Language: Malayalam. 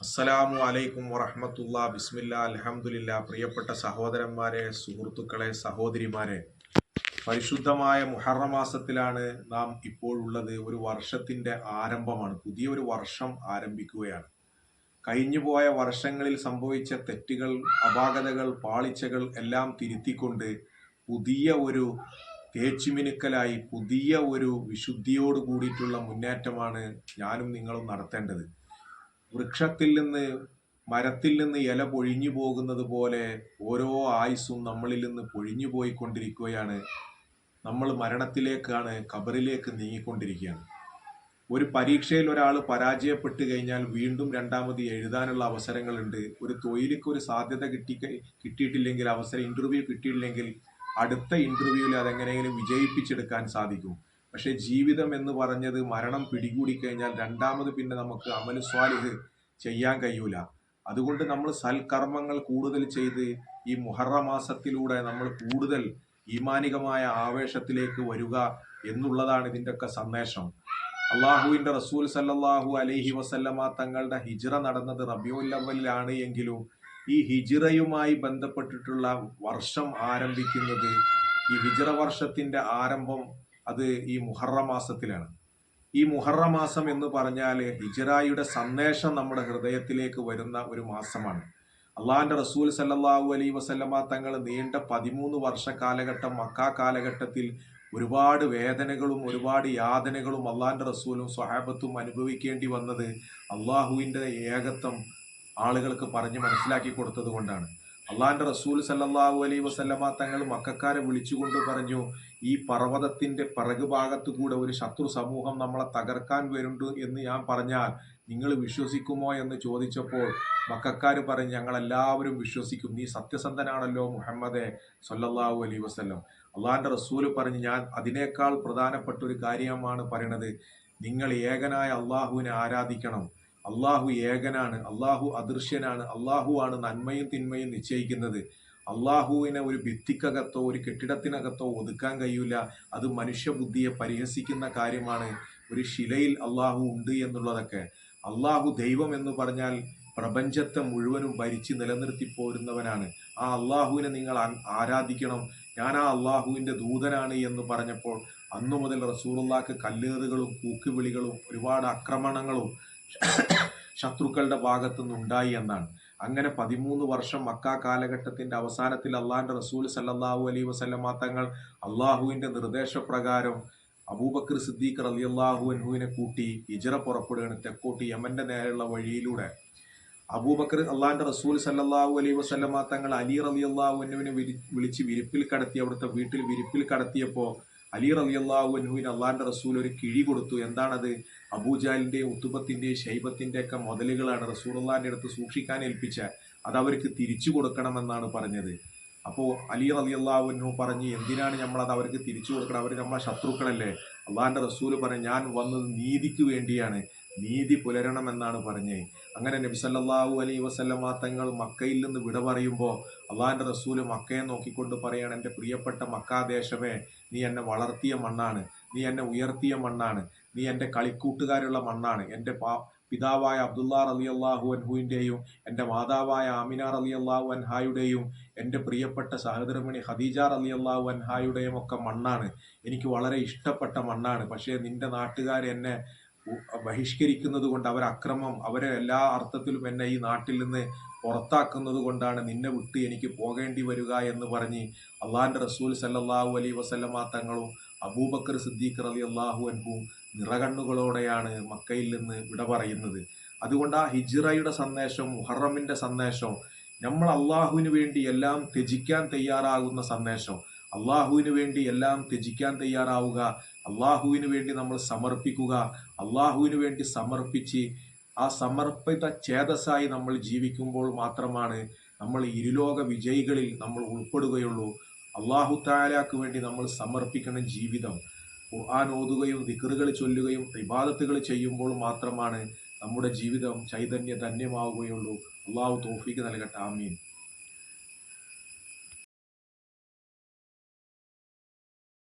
അസ്സലാമു അലൈക്കും വറഹമത്തുള്ള. ബിസ്മില്ല. അലഹമുല്ല പ്രിയപ്പെട്ട സഹോദരന്മാരെ സുഹൃത്തുക്കളെ സഹോദരിമാരെ പരിശുദ്ധമായ മുഹറ മാസത്തിലാണ് നാം ഇപ്പോൾ ഉള്ളത്. ഒരു വർഷത്തിന്റെ ആരംഭമാണ്. പുതിയൊരു വർഷം ആരംഭിക്കുകയാണ്. കഴിഞ്ഞുപോയ വർഷങ്ങളിൽ സംഭവിച്ച തെറ്റുകൾ അപാകതകൾ പാളിച്ചകൾ എല്ലാം തിരുത്തിക്കൊണ്ട് പുതിയ ഒരു തേച്ചുമിനുക്കലായി പുതിയ ഒരു വിശുദ്ധിയോട് കൂടിയിട്ടുള്ള മുന്നേറ്റമാണ് ഞാനും നിങ്ങളും നടത്തേണ്ടത്. വൃക്ഷത്തിൽ നിന്ന് മരത്തിൽ നിന്ന് ഇല പൊഴിഞ്ഞു പോകുന്നത് പോലെ ഓരോ ആയുസ്സും നമ്മളിൽ നിന്ന് പൊഴിഞ്ഞു പോയിക്കൊണ്ടിരിക്കുകയാണ്. നമ്മൾ മരണത്തിലേക്കാണ് കബറിലേക്ക് നീങ്ങിക്കൊണ്ടിരിക്കുകയാണ്. ഒരു പരീക്ഷയിൽ ഒരാൾ പരാജയപ്പെട്ട് കഴിഞ്ഞാൽ വീണ്ടും രണ്ടാമത് എഴുതാനുള്ള അവസരങ്ങളുണ്ട്. ഒരു തൊഴിലിക്ക് ഒരു സാധ്യത കിട്ടി കിട്ടിയിട്ടില്ലെങ്കിൽ അവസരം ഇന്റർവ്യൂ കിട്ടിയിട്ടില്ലെങ്കിൽ അടുത്ത ഇന്റർവ്യൂവിൽ അതെങ്ങനെയെങ്കിലും വിജയിപ്പിച്ചെടുക്കാൻ സാധിക്കും. പക്ഷെ ജീവിതം എന്ന് പറഞ്ഞത് മരണം പിടികൂടി കഴിഞ്ഞാൽ രണ്ടാമത് പിന്നെ നമുക്ക് അമലു സ്വാലിഹ് ചെയ്യാൻ കഴിയൂല. അതുകൊണ്ട് നമ്മൾ സൽക്കർമ്മങ്ങൾ കൂടുതൽ ചെയ്ത് ഈ മുഹറ മാസത്തിലൂടെ നമ്മൾ കൂടുതൽ ഈമാനികമായ ആവേശത്തിലേക്ക് വരിക എന്നുള്ളതാണ് ഇതിന്റെയൊക്കെ സന്ദേശം. അള്ളാഹുവിന്റെ റസൂൽ സല്ലാഹു അലൈഹി വസല്ലമ തങ്ങളുടെ ഹിജിറ നടന്നത് റബിയുല്ലവലിലാണ് എങ്കിലും ഈ ഹിജിറയുമായി ബന്ധപ്പെട്ടിട്ടുള്ള വർഷം ആരംഭിക്കുന്നത് ഈ ഹിജിറ വർഷത്തിന്റെ ആരംഭം അത് ഈ മുഹറ മാസത്തിലാണ്. ഈ മുഹറ മാസം എന്ന് പറഞ്ഞാൽ ഹിജറായുടെ സന്ദേശം നമ്മുടെ ഹൃദയത്തിലേക്ക് വരുന്ന ഒരു മാസമാണ്. അള്ളാഹാന്റെ റസൂൽ സല്ലാഹു അലൈ വസല്ലമ തങ്ങൾ നീണ്ട പതിമൂന്ന് വർഷ കാലഘട്ടം മക്ക കാലഘട്ടത്തിൽ ഒരുപാട് വേദനകളും ഒരുപാട് യാതനകളും അള്ളാഹാന്റെ റസൂലും സ്വഹാബത്തും അനുഭവിക്കേണ്ടി വന്നത് അള്ളാഹുവിന്റെ ഏകത്വം ആളുകൾക്ക് പറഞ്ഞ് മനസ്സിലാക്കി കൊടുത്തത് കൊണ്ടാണ്. അള്ളാഹിന്റെ റസൂൽ സല്ലാഹു അലൈ വസല്ലമ തങ്ങൾ മക്കാരെ വിളിച്ചുകൊണ്ട് പറഞ്ഞു ഈ പർവതത്തിന്റെ പിറകു ഭാഗത്തു കൂടെ ഒരു ശത്രു സമൂഹം നമ്മളെ തകർക്കാൻ വരുന്നുണ്ട് എന്ന് ഞാൻ പറഞ്ഞാൽ നിങ്ങൾ വിശ്വസിക്കുമോ? എന്ന് ചോദിച്ചപ്പോൾ മക്കാര് പറഞ്ഞു ഞങ്ങൾ എല്ലാവരും വിശ്വസിക്കും. നീ സത്യസന്ധനാണല്ലോ മുഹമ്മദെ സല്ലാഹു അലൈ വസ്ലം അള്ളാഹിന്റെ റസൂൽ പറഞ്ഞു ഞാൻ അതിനേക്കാൾ പ്രധാനപ്പെട്ട ഒരു കാര്യമാണ് പറയണത്. നിങ്ങൾ ഏകനായ അള്ളാഹുവിനെ ആരാധിക്കണം. അള്ളാഹു ഏകനാണ് അള്ളാഹു അദൃശ്യനാണ് അള്ളാഹു ആണ് നന്മയും തിന്മയും നിശ്ചയിക്കുന്നത്. അള്ളാഹുവിനെ ഒരു ഭിത്തിക്കകത്തോ ഒരു കെട്ടിടത്തിനകത്തോ ഒതുക്കാൻ കഴിയില്ല. അത് മനുഷ്യബുദ്ധിയെ പരിഹസിക്കുന്ന കാര്യമാണ്. ഒരു ശിലയിൽ അള്ളാഹു ഉണ്ട് എന്നുള്ളതൊക്കെ. അള്ളാഹു ദൈവം എന്ന് പറഞ്ഞാൽ പ്രപഞ്ചത്തെ മുഴുവനും ഭരിച്ച് നിലനിർത്തി പോരുന്നവനാണ്. ആ അള്ളാഹുവിനെ നിങ്ങൾ ആരാധിക്കണം. ഞാൻ ആ അള്ളാഹുവിന്റെ ദൂതനാണ് എന്ന് പറഞ്ഞപ്പോൾ അന്നു മുതൽ റസൂറുള്ളാക്ക് കല്ലേറുകളും കൂക്കുവിളികളും ഒരുപാട് ആക്രമണങ്ങളും ശത്രുക്കളുടെ ഭാഗത്തു നിന്നുണ്ടായി എന്നാണ്. അങ്ങനെ പതിമൂന്ന് വർഷം മക്ക കാലഘട്ടത്തിന്റെ അവസാനത്തിൽ അള്ളാഹിന്റെ റസൂൽ സല്ലാഹു അലൈ വസല്ലമ തങ്ങൾ അള്ളാഹുവിന്റെ നിർദ്ദേശപ്രകാരം അബൂബക്കർ സിദ്ദീഖ് അലി അള്ളാഹു അൻഹുവിനെ കൂട്ടി ഇജറ പുറപ്പെടുകയാണ് തെക്കോട്ട് യമന്റെ നേരെയുള്ള വഴിയിലൂടെ. അബൂബക്കർ അള്ളാഹിന്റെ റസൂൽ സല്ലാഹു അലൈ വസല്ലമ തങ്ങൾ അലി റലി അള്ളാഹു അന്നുവിനെ വിളിച്ച് വിരിപ്പിൽ കടത്തി അവിടുത്തെ വീട്ടിൽ വിരിപ്പിൽ കടത്തിയപ്പോൾ അലി റലി അള്ളാഹു അൻഹുവിന് അള്ളാഹിന്റെ റസൂൽ ഒരു കിഴി കൊടുത്തു. എന്താണത്? അബൂജാലിന്റെ ഉത്തുബത്തിന്റെയും ശൈബത്തിന്റെ ഒക്കെ മുതലുകളാണ് റസൂൽ റസൂർള്ളാന്റെ അടുത്ത് സൂക്ഷിക്കാൻ ഏൽപ്പിച്ച അത് അവർക്ക് തിരിച്ചു കൊടുക്കണമെന്നാണ് പറഞ്ഞത്. അപ്പോൾ അലി റലി അള്ളാഹുനു പറഞ്ഞ് എന്തിനാണ് നമ്മൾ അത് അവർക്ക് തിരിച്ചു കൊടുക്കണം? അവർ നമ്മളെ ശത്രുക്കളല്ലേ? അള്ളാഹിന്റെ റസൂൽ പറഞ്ഞു ഞാൻ വന്നത് നീതിക്ക് വേണ്ടിയാണ്. നീതി പുലരണം എന്നാണ് പറഞ്ഞത് അങ്ങനെ നബിസല്ലാഹു അലൈ വസല്ലമ തങ്ങൾ മക്കയിൽ നിന്ന് വിട പറയുമ്പോൾ അള്ളാഹിന്റെ റസൂൽ മക്കയെ നോക്കിക്കൊണ്ട് പറയാണ് എന്റെ പ്രിയപ്പെട്ട മക്കാദേശമേ നീ എന്നെ വളർത്തിയ മണ്ണാണ്. നീ എന്നെ ഉയർത്തിയ മണ്ണാണ്. നീ എന്റെ കളിക്കൂട്ടുകാരുള്ള മണ്ണാണ്. എന്റെ പാ പിതാവായ അബ്ദുല്ലാർ അലി അള്ളാഹു അൻഹുവിന്റെയും എന്റെ മാതാവായ ആമിനാർ അലി അള്ളാഹു അൻഹായുടെയും എന്റെ പ്രിയപ്പെട്ട സഹോദരമണി ഹദീജാർ അലി അള്ളാഹു അൻഹായുടെയും ഒക്കെ മണ്ണാണ്. എനിക്ക് വളരെ ഇഷ്ടപ്പെട്ട മണ്ണാണ്. പക്ഷേ നിന്റെ നാട്ടുകാർ എന്നെ ബഹിഷ്കരിക്കുന്നത് കൊണ്ട് അവർ അക്രമം അവരെ എല്ലാ അർത്ഥത്തിലും എന്നെ ഈ നാട്ടിൽ നിന്ന് പുറത്താക്കുന്നത് കൊണ്ടാണ് നിന്നെ വിട്ട് എനിക്ക് പോകേണ്ടി വരിക എന്ന് പറഞ്ഞ് അള്ളാഹിന്റെ റസൂൽ സല്ലാഹു അലൈ വസല്ലമ തങ്ങളും അബൂബക്കർ സിദ്ദീഖ് അലി അള്ളാഹു അൻഹും നിറകണ്ണുകളോടെയാണ് മക്കയിൽ നിന്ന് വിട പറയുന്നത്. അതുകൊണ്ട് ആ ഹിജ്റയുടെ സന്ദേശം മുഹറമിന്റെ സന്ദേശം നമ്മൾ അള്ളാഹുവിന് വേണ്ടി എല്ലാം ത്യജിക്കാൻ തയ്യാറാകുന്ന സന്ദേശം അള്ളാഹുവിന് വേണ്ടി എല്ലാം ത്യജിക്കാൻ തയ്യാറാവുക. അള്ളാഹുവിന് വേണ്ടി നമ്മൾ സമർപ്പിക്കുക. അള്ളാഹുവിന് വേണ്ടി സമർപ്പിച്ച് ആ സമർപ്പിത ചേതസ്സായി നമ്മൾ ജീവിക്കുമ്പോൾ മാത്രമാണ് നമ്മൾ ഇരുലോക വിജയികളിൽ നമ്മൾ ഉൾപ്പെടുകയുള്ളൂ. അള്ളാഹു താലാക്ക് വേണ്ടി നമ്മൾ സമർപ്പിക്കുന്ന ജീവിതം. ഖുർആൻ ഓതുകയും ദിക്കറുകൾ ചൊല്ലുകയും ഇബാദത്തുകൾ ചെയ്യുമ്പോൾ മാത്രമാണ് നമ്മുടെ ജീവിതം ചൈതന്യ ധന്യമാവുകയുള്ളൂ അള്ളാഹു തോഫിക്ക് നൽകട്ടെ. ആമീൻ.